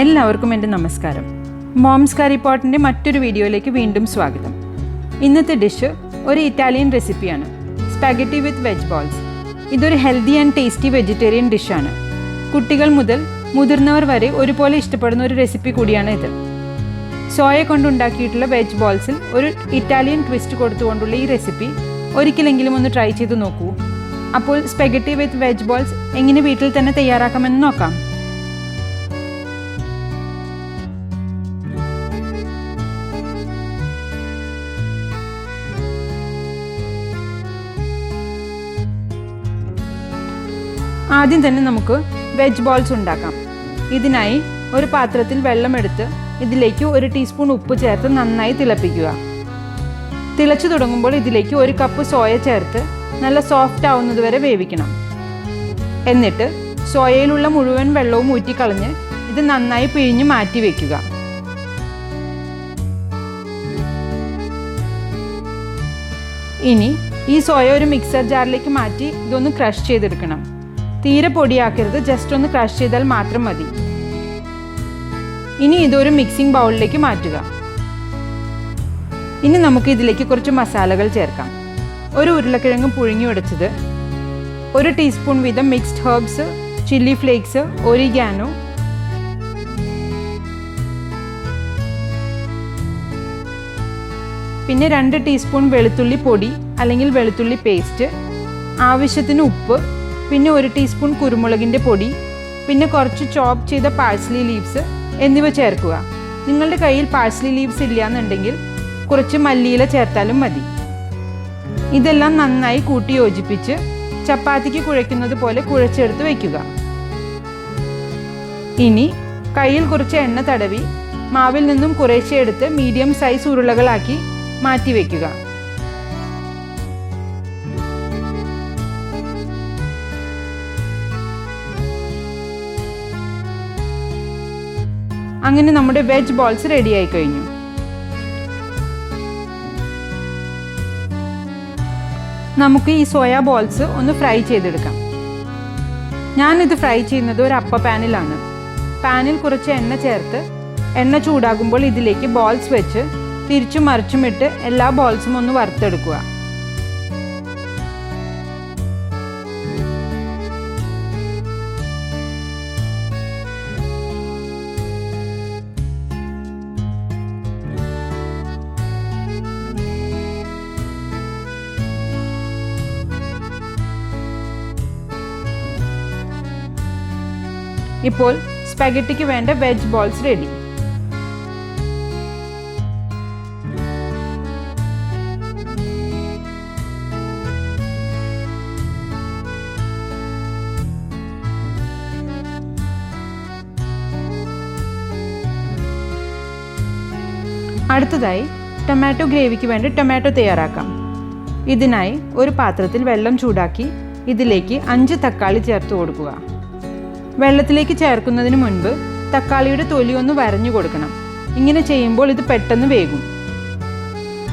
എല്ലാവർക്കും എന്റെ നമസ്കാരം. മോംസ് കറി പോട്ടിന്റെ മറ്റൊരു വീഡിയോയിലേക്ക് വീണ്ടും സ്വാഗതം. ഇന്നത്തെ ഡിഷ് ഒരു ഇറ്റാലിയൻ റെസിപ്പിയാണ്. Spaghetti with veg balls. ഇതൊരു ഹെൽത്തി ആൻഡ് ടേസ്റ്റി വെജിറ്റേറിയൻ ഡിഷാണ്. കുട്ടികൾ മുതൽ മുതിർന്നവർ വരെ ഒരുപോലെ ഇഷ്ടപ്പെടുന്ന ഒരു റെസിപ്പി കൂടിയാണ് ഇത്. സോയ കൊണ്ടുണ്ടാക്കിയിട്ടുള്ള വെജ് ബോൾസിൽ ഒരു ഇറ്റാലിയൻ ട്വിസ്റ്റ് കൊടുത്തുകൊണ്ടുള്ള ഈ റെസിപ്പി ഒരിക്കലെങ്കിലും ഒന്ന് ട്രൈ ചെയ്ത് നോക്കൂ. അപ്പോൾ സ്പെഗറ്റി വിത്ത് വെജ് ബോൾസ് എങ്ങനെ വീട്ടിൽ തന്നെ തയ്യാറാക്കാമെന്ന് നോക്കാം. ആദ്യം തന്നെ നമുക്ക് വെജ് ബോൾസ് ഉണ്ടാക്കാം. ഇതിനായി ഒരു പാത്രത്തിൽ വെള്ളമെടുത്ത് ഇതിലേക്ക് ഒരു ടീസ്പൂൺ ഉപ്പ് ചേർത്ത് നന്നായി തിളപ്പിക്കുക. തിളച്ചു തുടങ്ങുമ്പോൾ ഇതിലേക്ക് ഒരു കപ്പ് സോയ ചേർത്ത് നല്ല സോഫ്റ്റ് ആവുന്നതുവരെ വേവിക്കണം. എന്നിട്ട് സോയയിലുള്ള മുഴുവൻ വെള്ളവും ഊറ്റിക്കളഞ്ഞ് ഇത് നന്നായി പിഴിഞ്ഞ് മാറ്റി വയ്ക്കുക ഇനി ഈ സോയ ഒരു മിക്സർ ജാറിലേക്ക് മാറ്റി ഇതൊന്ന് ക്രഷ് ചെയ്തെടുക്കണം. തീരെ പൊടിയാക്കരുത്. ജസ്റ്റ് ഒന്ന് ക്രഷ് ചെയ്താൽ മാത്രം മതി. ഇനി ഇതൊരു മിക്സിംഗ് ബൗളിലേക്ക് മാറ്റുക. ഇനി നമുക്ക് ഇതിലേക്ക് കുറച്ച് മസാലകൾ ചേർക്കാം. ഒരു ഉരുളക്കിഴങ്ങ് പുഴുങ്ങി ഉടച്ചത് ഒരു ടീസ്പൂൺ വീതം mixed herbs chilli flakes oregano പിന്നെ രണ്ട് ടീസ്പൂൺ വെളുത്തുള്ളി പൊടി അല്ലെങ്കിൽ വെളുത്തുള്ളി പേസ്റ്റ് ആവശ്യത്തിന് ഉപ്പ് പിന്നെ ഒരു ടീസ്പൂൺ കുരുമുളകിന്റെ പൊടി പിന്നെ കുറച്ച് ചോപ്പ് ചെയ്ത പാഴ്സലി ലീവ്സ് എന്നിവ ചേർക്കുക. നിങ്ങളുടെ കയ്യിൽ പാഴ്സലി ലീവ്സ് ഇല്ല എന്നുണ്ടെങ്കിൽ കുറച്ച് മല്ലിയില ചേർത്താലും മതി. ഇതെല്ലാം നന്നായി കൂട്ടി യോജിപ്പിച്ച് ചപ്പാത്തിക്ക് കുഴയ്ക്കുന്നത് പോലെ കുഴച്ചെടുത്ത് വയ്ക്കുക ഇനി കയ്യിൽ കുറച്ച് എണ്ണ തടവി മാവിൽ നിന്നും കുറേശ്ശെ എടുത്ത് മീഡിയം സൈസ് ഉരുളകളാക്കി മാറ്റി വയ്ക്കുക അങ്ങനെ നമ്മുടെ വെജ് ബോൾസ് റെഡി ആയി കഴിഞ്ഞു നമുക്ക് ഈ സോയാ ബോൾസ് ഒന്ന് ഫ്രൈ ചെയ്തെടുക്കാം. ഞാനിത് ഫ്രൈ ചെയ്യുന്നത് ഒരു അപ്പ പാനിലാണ്. പാനിൽ കുറച്ച് എണ്ണ ചേർത്ത് എണ്ണ ചൂടാകുമ്പോൾ ഇതിലേക്ക് ബോൾസ് വെച്ച് തിരിച്ചും മറിച്ചും ഇട്ട് എല്ലാ ബോൾസും ഒന്ന് വറുത്തെടുക്കുക. ഇപ്പോൾ സ്പഗറ്റിക്ക് വേണ്ട വെജ് ബോൾസ് റെഡി അടുത്തതായി ടൊമാറ്റോ ഗ്രേവിക്ക് വേണ്ടി ടൊമാറ്റോ തയ്യാറാക്കാം. ഇതിനായി ഒരു പാത്രത്തിൽ വെള്ളം ചൂടാക്കി ഇതിലേക്ക് അഞ്ച് തക്കാളി ചേർത്ത് കൊടുക്കുക. വെള്ളത്തിലേക്ക് ചേർക്കുന്നതിന് മുൻപ് തക്കാളിയുടെ തൊലി ഒന്ന് വരഞ്ഞു കൊടുക്കണം. ഇങ്ങനെ ചെയ്യുമ്പോൾ ഇത് പെട്ടെന്ന് വേകും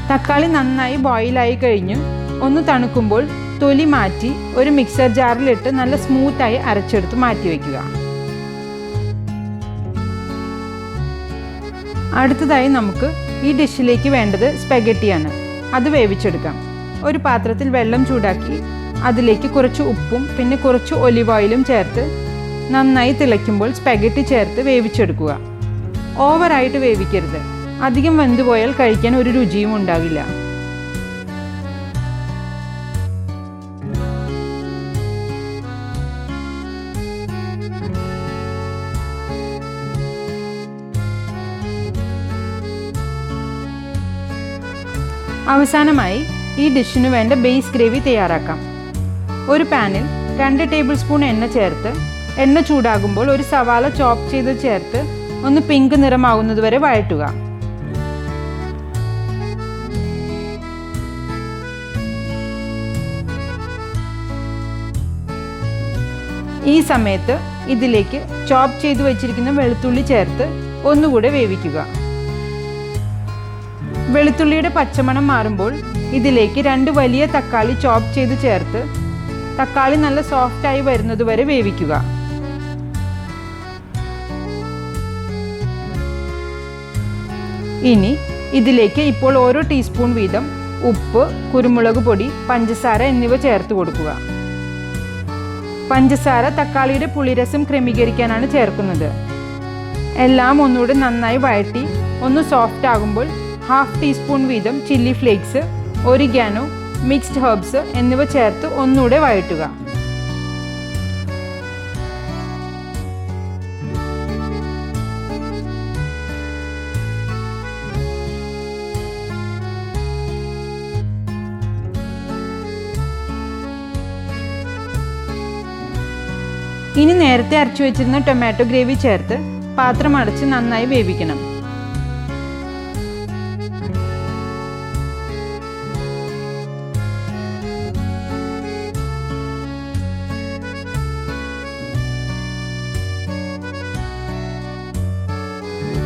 തക്കാളി നന്നായി ബോയിലായി കഴിഞ്ഞു ഒന്ന് തണുക്കുമ്പോൾ തൊലി മാറ്റി ഒരു മിക്സർ ജാറിലിട്ട് നല്ല സ്മൂത്തായി അരച്ചെടുത്ത് മാറ്റി വയ്ക്കുക അടുത്തതായി നമുക്ക് ഈ ഡിഷിലേക്ക് വേണ്ടത് സ്പെഗറ്റിയാണ് അത് വേവിച്ചെടുക്കാം. ഒരു പാത്രത്തിൽ വെള്ളം ചൂടാക്കി അതിലേക്ക് കുറച്ച് ഉപ്പും പിന്നെ കുറച്ച് ഒലിവ് ഓയിലും ചേർത്ത് നന്നായി തിളയ്ക്കുമ്പോൾ സ്പെഗറ്റി ചേർത്ത് വേവിച്ചെടുക്കുക. ഓവറായിട്ട് വേവിക്കരുത്. അധികം വെന്തുപോയാൽ കഴിക്കാൻ ഒരു രുചിയും ഉണ്ടാകില്ല അവസാനമായി ഈ ഡിഷിനു വേണ്ട ബേസ് ഗ്രേവി തയ്യാറാക്കാം. ഒരു പാനിൽ രണ്ട് ടേബിൾ സ്പൂൺ എണ്ണ ചേർത്ത് എണ്ണ ചൂടാകുമ്പോൾ ഒരു സവാള ചോപ്പ് ചെയ്ത് ചേർത്ത് ഒന്ന് പിങ്ക് നിറമാകുന്നത് വരെ വഴറ്റുക. ഈ സമയത്ത് ഇതിലേക്ക് ചോപ്പ് ചെയ്ത് വെച്ചിരിക്കുന്ന വെളുത്തുള്ളി ചേർത്ത് ഒന്നുകൂടെ വേവിക്കുക. വെളുത്തുള്ളിയുടെ പച്ചമണം മാറുമ്പോൾ ഇതിലേക്ക് രണ്ട് വലിയ തക്കാളി ചോപ്പ് ചെയ്ത് ചേർത്ത് തക്കാളി നല്ല സോഫ്റ്റായി വരുന്നത് വരെ വേവിക്കുക. ഇനി ഇതിലേക്ക് ഇപ്പോൾ ഓരോ ടീസ്പൂൺ വീതം ഉപ്പ് കുരുമുളക് പൊടി പഞ്ചസാര എന്നിവ ചേർത്ത് കൊടുക്കുക. പഞ്ചസാര തക്കാളിയുടെ പുളിരസം ക്രമീകരിക്കാനാണ് ചേർക്കുന്നത്. എല്ലാം ഒന്നുകൂടി നന്നായി വഴറ്റി ഒന്ന് സോഫ്റ്റ് ആകുമ്പോൾ ഹാഫ് ടീസ്പൂൺ വീതം chilli flakes oregano mixed herbs എന്നിവ ചേർത്ത് ഒന്നുകൂടെ വഴറ്റുക. ഇനി നേരത്തെ അരച്ചു വെച്ചിരുന്ന ടൊമാറ്റോ ഗ്രേവി ചേർത്ത് പാത്രം അടച്ച് നന്നായി വേവിക്കണം.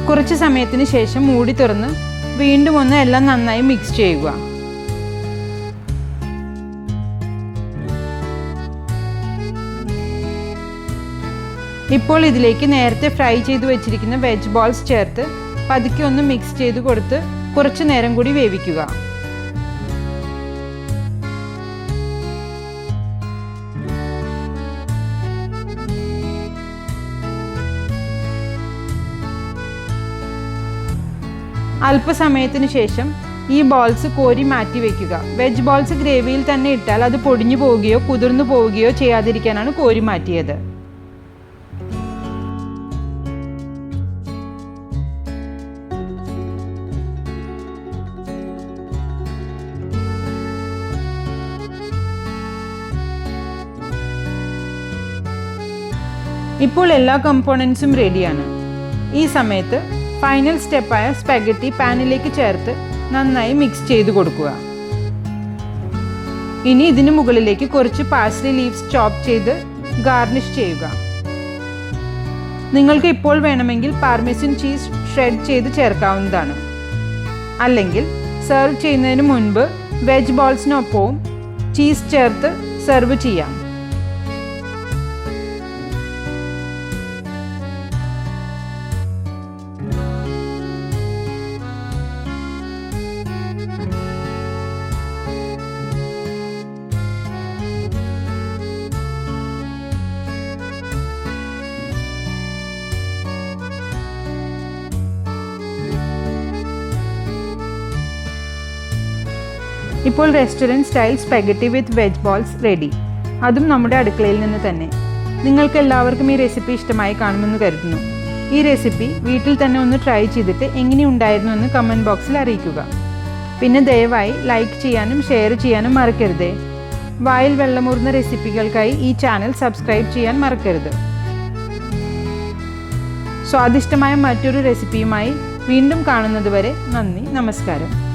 കുറച്ച് സമയത്തിന് ശേഷം മൂടി തുറന്ന് വീണ്ടും ഒന്ന് എല്ലാം നന്നായി മിക്സ് ചെയ്യുക. ഇപ്പോൾ ഇതിലേക്ക് നേരത്തെ ഫ്രൈ ചെയ്ത് വെച്ചിരിക്കുന്ന വെജ് ബോൾസ് ചേർത്ത് പതുക്കെ ഒന്ന് മിക്സ് ചെയ്ത് കൊടുത്ത് കുറച്ച് നേരം കൂടി വേവിക്കുക. അല്പസമയത്തിന് ശേഷം ഈ ബോൾസ് കോരി മാറ്റി വെക്കുക. വെജ് ബോൾസ് ഗ്രേവിയിൽ തന്നെ ഇട്ടാൽ അത് പൊടിഞ്ഞു പോവുകയോ കുതിർന്നു പോവുകയോ ചെയ്യാതിരിക്കാനാണ് കോരി മാറ്റിയത്. ഇപ്പോൾ എല്ലാ കമ്പോണൻസും റെഡിയാണ് ഈ സമയത്ത് ഫൈനൽ സ്റ്റെപ്പായ സ്പെഗറ്റി പാനിലേക്ക് ചേർത്ത് നന്നായി മിക്സ് ചെയ്ത് കൊടുക്കുക. ഇനി ഇതിന് മുകളിലേക്ക് കുറച്ച് പാസ്ലി ലീവ്സ് ചോപ്പ് ചെയ്ത് ഗാർണിഷ് ചെയ്യുക. നിങ്ങൾക്ക് ഇപ്പോൾ വേണമെങ്കിൽ പാർമെസിൻ ചീസ് ഷ്രെഡ് ചെയ്ത് ചേർക്കാവുന്നതാണ്. അല്ലെങ്കിൽ സെർവ് ചെയ്യുന്നതിന് മുൻപ് വെജ് ബോൾസിനൊപ്പവും ചീസ് ചേർത്ത് സെർവ് ചെയ്യാം. ഇപ്പോൾ restaurant style spaghetti with veg balls ready അതും നമ്മുടെ അടുക്കളയിൽ നിന്ന് തന്നെ. നിങ്ങൾക്ക് എല്ലാവർക്കും ഈ റെസിപ്പി ഇഷ്ടമായി കാണുമെന്ന് കരുതുന്നു. ഈ റെസിപ്പി വീട്ടിൽ തന്നെ ഒന്ന് ട്രൈ ചെയ്തിട്ട് എങ്ങനെയുണ്ടായിരുന്നു എന്ന് കമന്റ് ബോക്സിൽ അറിയിക്കുക. പിന്നെ ദയവായി ലൈക്ക് ചെയ്യാനും ഷെയർ ചെയ്യാനും മറക്കരുതേ. വായിൽ വെള്ളമൂർന്ന റെസിപ്പികൾക്കായി ഈ ചാനൽ സബ്സ്ക്രൈബ് ചെയ്യാൻ മറക്കരുത്. സ്വാദിഷ്ടമായ മറ്റൊരു റെസിപ്പിയുമായി വീണ്ടും കാണുന്നതുവരെ നന്ദി നമസ്കാരം.